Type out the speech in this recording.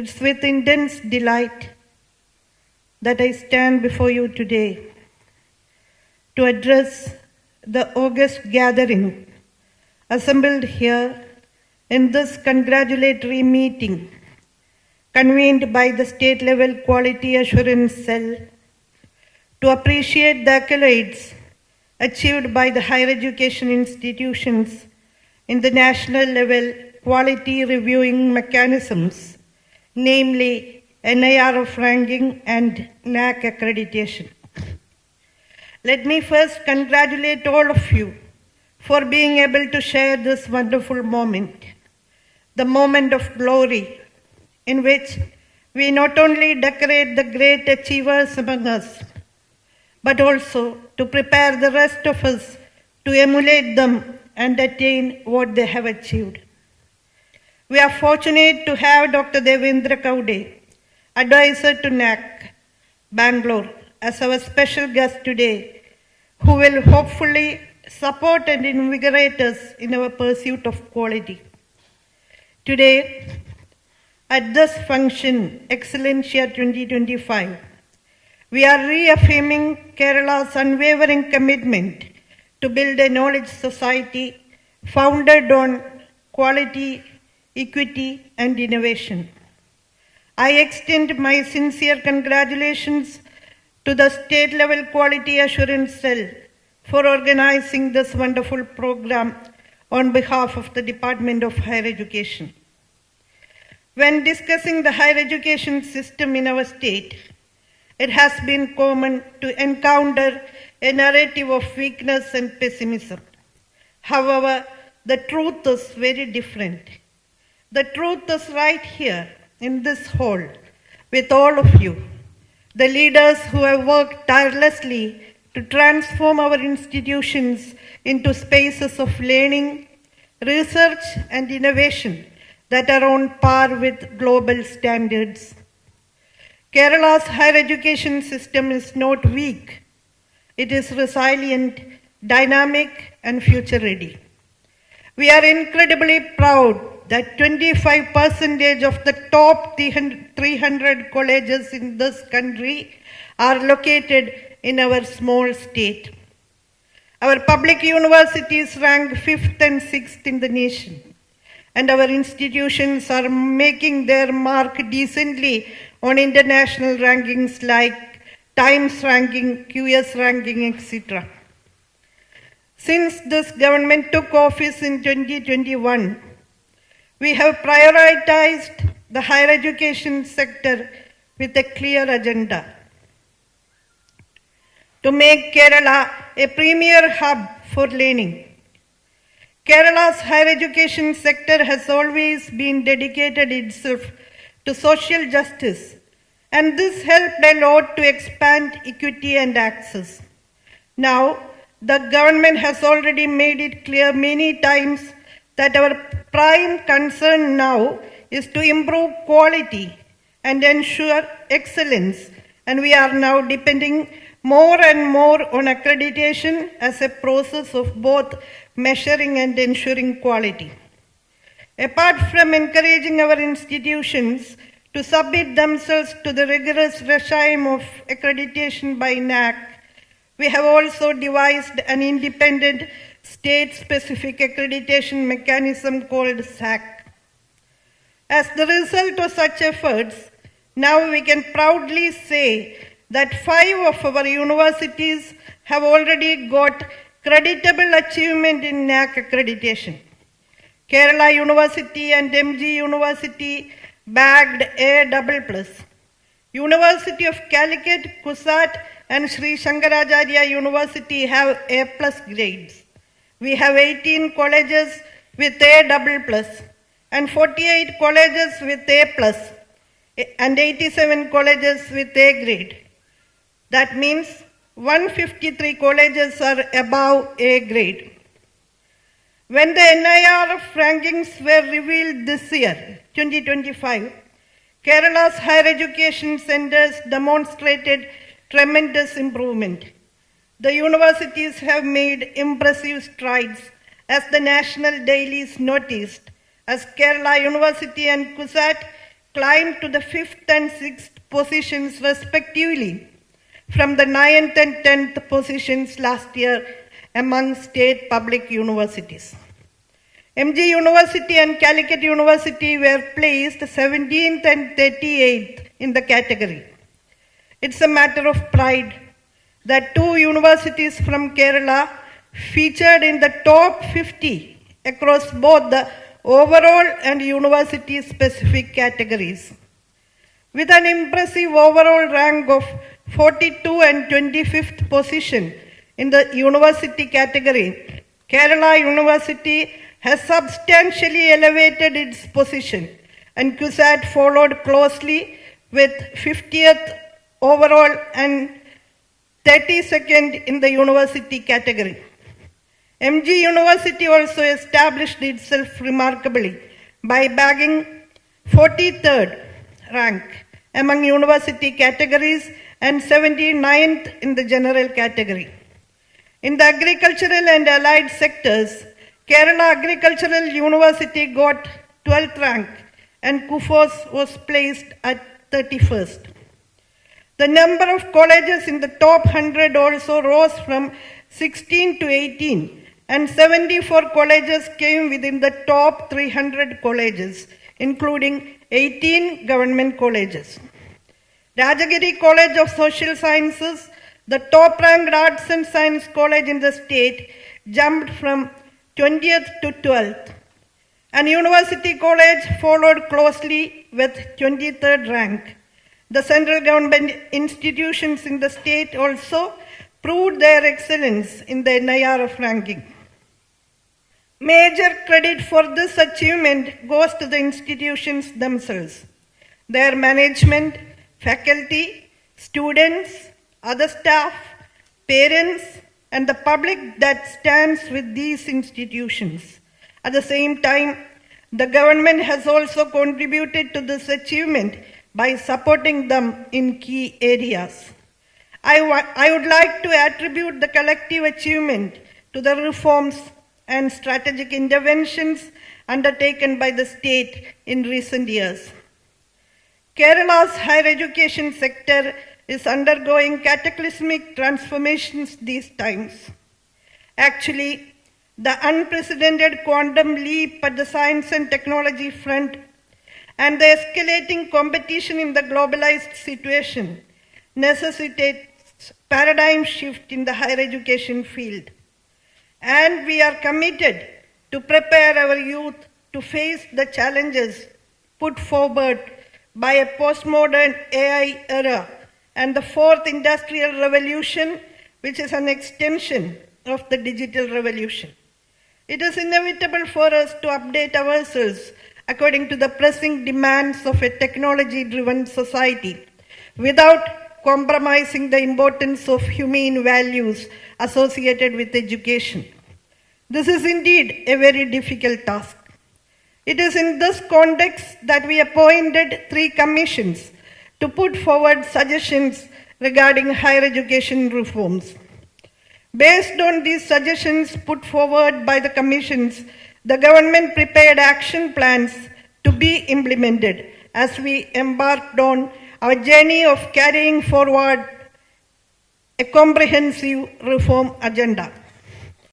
It's with intense delight that I stand before you today to address the august gathering assembled here in this congratulatory meeting convened by the state level quality assurance cell to appreciate the accolades achieved by the higher education institutions in the national level quality reviewing mechanisms, namely NIRF ranking and NAC accreditation. Let me first congratulate all of you for being able to share this wonderful moment, the moment of glory in which we not only decorate the great achievers among us, but also to prepare the rest of us to emulate them and attain what they have achieved. We are fortunate to have Dr. Devendra Kaude, advisor to NAC, Bangalore, as our special guest today, who will hopefully support and invigorate us in our pursuit of quality. Today, at this function, Excellencia 2025, we are reaffirming Kerala's unwavering commitment to build a knowledge society founded on quality, equity, and innovation. I extend my sincere congratulations to the state level quality assurance cell for organizing this wonderful program on behalf of the Department of Higher Education. When discussing the higher education system in our state, it has been common to encounter a narrative of weakness and pessimism. However, the truth is very different. The truth is right here in this hall with all of you, the leaders who have worked tirelessly to transform our institutions into spaces of learning, research, and innovation that are on par with global standards. Kerala's higher education system is not weak. It is resilient, dynamic, and future ready. We are incredibly proud that 25% of the top 300 colleges in this country are located in our small state. Our public universities rank 5th and 6th in the nation and our institutions are making their mark decently on international rankings like Times ranking, QS ranking, etc. Since this government took office in 2021, we have prioritized the higher education sector with a clear agenda to make Kerala a premier hub for learning. Kerala's higher education sector has always been dedicated itself to social justice, and this helped a lot to expand equity and access. Now, the government has already made it clear many times that our prime concern now is to improve quality and ensure excellence, and we are now depending more and more on accreditation as a process of both measuring and ensuring quality. Apart from encouraging our institutions to submit themselves to the rigorous regime of accreditation by NAC, we have also devised an independent state specific accreditation mechanism called SAC. As the result of such efforts, now we can proudly say that five of our universities have already got creditable achievement in NAC accreditation. Kerala University and MG University bagged A double plus. University of Calicut, Kusat and Sri Shankaracharya University have A plus grades. We have 18 colleges with A double plus and 48 colleges with A plus eh, and 87 colleges with A grade. That means 153 colleges are above A grade. When the NIRF rankings were revealed this year, 2025, Kerala's higher education centers demonstrated tremendous improvement. The universities have made impressive strides as the national dailies noticed, as Kerala University and KUSAT climbed to the fifth and sixth positions respectively from the ninth and tenth positions last year among state public universities. MG University and Calicut University were placed 17th and 38th in the category. It's a matter of pride that two universities from Kerala featured in the top 50 across both the overall and university specific categories. With an impressive overall rank of 42 and 25th position in the university category, Kerala University has substantially elevated its position and CUSAT followed closely with 50th overall and 32nd in the university category. MG University also established itself remarkably by bagging 43rd rank among university categories and 79th in the general category. In the agricultural and allied sectors, Kerala Agricultural University got 12th rank and Kufos was placed at 31st. The number of colleges in the top 100 also rose from 16 to 18, and 74 colleges came within the top 300 colleges, including 18 government colleges. Rajagiri College of Social Sciences, the top ranked arts and science college in the state, jumped from 20th to 12th. And University College followed closely with 23rd rank. The central government institutions in the state also proved their excellence in the NIRF ranking. Major credit for this achievement goes to the institutions themselves, their management, faculty, students, other staff, parents, and the public that stands with these institutions. At the same time, the government has also contributed to this achievement by supporting them in key areas. I, wa- I would like to attribute the collective achievement to the reforms and strategic interventions undertaken by the state in recent years. Kerala's higher education sector is undergoing cataclysmic transformations these times. Actually, the unprecedented quantum leap at the science and technology front and the escalating competition in the globalized situation necessitates paradigm shift in the higher education field and we are committed to prepare our youth to face the challenges put forward by a postmodern AI era and the fourth industrial revolution, which is an extension of the digital revolution. It is inevitable for us to update ourselves according to the pressing demands of a technology driven society without compromising the importance of humane values associated with education. This is indeed a very difficult task. It is in this context that we appointed three commissions to put forward suggestions regarding higher education reforms. Based on these suggestions put forward by the commissions, the government prepared action plans to be implemented as we embarked on our journey of carrying forward a comprehensive reform agenda.